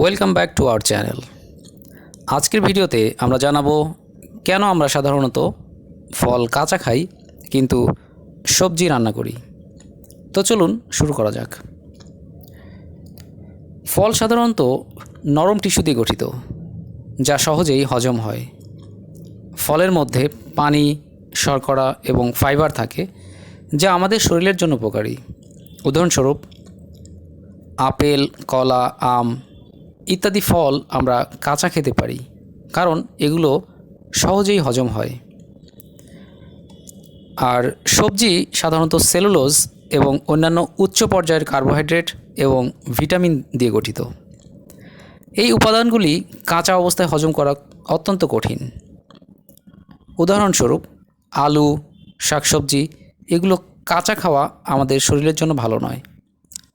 Welcome back to our channel আজকের ভিডিওতে আমরা জানাব কেন আমরা সাধারণত ফল কাঁচা খাই, কিন্তু সবজি রান্না করি। তো চলুন শুরু করা যাক। ফল সাধারণত নরম টিস্যু দিয়ে গঠিত, যা সহজেই হজম হয়। ফলের মধ্যে পানি, শর্করা এবং ফাইবার থাকে, যা আমাদের শরীরের জন্য উপকারী। উদাহরণস্বরূপ, আপেল, কলা, আম ইত্যাদি ফল আমরা কাঁচা খেতে পারি, কারণ এগুলো সহজেই হজম হয়। আর সবজি সাধারণত সেলুলোজ এবং অন্যান্য উচ্চ পর্যায়ের কার্বোহাইড্রেট এবং ভিটামিন দিয়ে গঠিত। এই উপাদানগুলি কাঁচা অবস্থায় হজম করা অত্যন্ত কঠিন। উদাহরণস্বরূপ, আলু, শাকসবজি এগুলো কাঁচা খাওয়া আমাদের শরীরের জন্য ভালো নয়।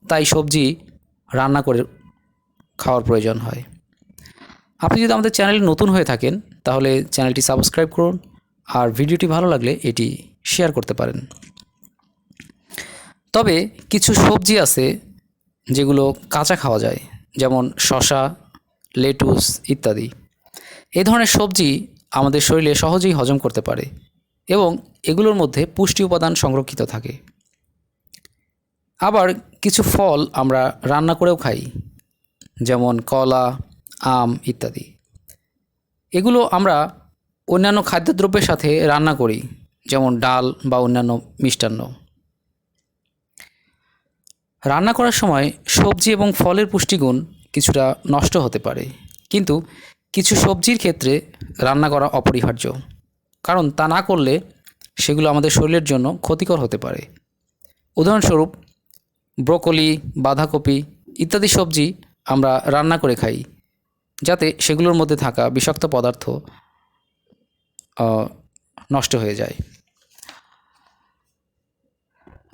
তাই সবজি রান্না করে খাওয়ার প্রয়োজন হয়। আপনি যদি আমাদের চ্যানেলে নতুন হয়ে থাকেন, তাহলে চ্যানেলটি সাবস্ক্রাইব করুন আর ভিডিওটি ভালো লাগলে এটি শেয়ার করতে পারেন। তবে কিছু সবজি আছে যেগুলো কাঁচা খাওয়া যায়, যেমন শশা লেটুস ইত্যাদি। এই ধরনের সবজি আমাদের শরীরে সহজেই হজম করতে পারে এবং এগুলোর মধ্যে পুষ্টি উপাদান সংরক্ষিত থাকে। আবার কিছু ফল আমরা রান্না করেও খাই যেমন কলা, আম ইত্যাদি। এগুলো আমরা অন্যান্য খাদ্যদ্রব্যের সাথে রান্না করি, যেমন ডাল বা অন্যান্য মিষ্টান্ন। রান্না করার সময় সবজি এবং ফলের পুষ্টিগুণ কিছুটা নষ্ট হতে পারে, কিন্তু কিছু সবজির ক্ষেত্রে রান্না করা অপরিহার্য, কারণ তা না করলে সেগুলো আমাদের শরীরের জন্য ক্ষতিকর হতে পারে। উদাহরণস্বরূপ, ব্রোকলি, বাঁধাকপি ইত্যাদি সবজি আমরা রান্না করে খাই, যাতে সেগুলোর মধ্যে থাকা বিষাক্ত পদার্থ নষ্ট হয়ে যায়।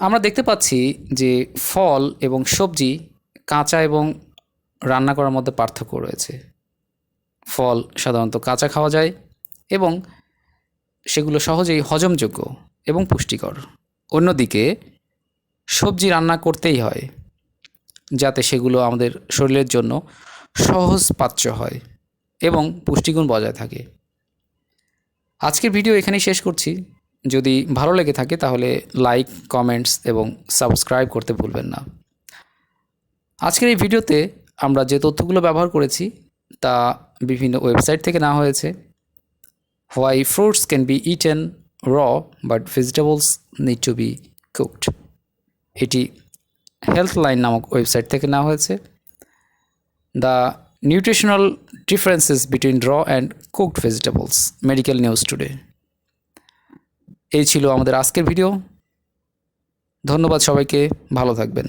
আমরা দেখতে পাচ্ছি যে ফল এবং সবজি কাঁচা এবং রান্না করার মধ্যে পার্থক্য রয়েছে। ফল সাধারণত কাঁচা খাওয়া যায় এবং সেগুলো সহজেই হজমযোগ্য এবং পুষ্টিকর। অন্যদিকে সবজি রান্না করতেই হয়। যাতে সেগুলো আমাদের শরীরের জন্য সহজ পাচ্য হয় এবং পুষ্টিগুণ বজায় থাকে। আজকের ভিডিও এখানেই শেষ করছি। যদি ভালো লেগে থাকে তাহলে লাইক, কমেন্টস এবং সাবস্ক্রাইব করতে ভুলবেন না। আজকের এই ভিডিওতে আমরা যে তথ্যগুলো ব্যবহার করেছি তা বিভিন্ন ওয়েবসাইট থেকে নেওয়া হয়েছে। Why fruits can be eaten raw but vegetables need to be cooked. এটি হেলথ লাইন নামক ওয়েবসাইট থেকে নেওয়া হয়েছে। The nutritional differences between raw and cooked vegetables, medical news today. এই ছিল আমাদের আজকের ভিডিও। ধন্যবাদ সবাইকে, ভালো থাকবেন।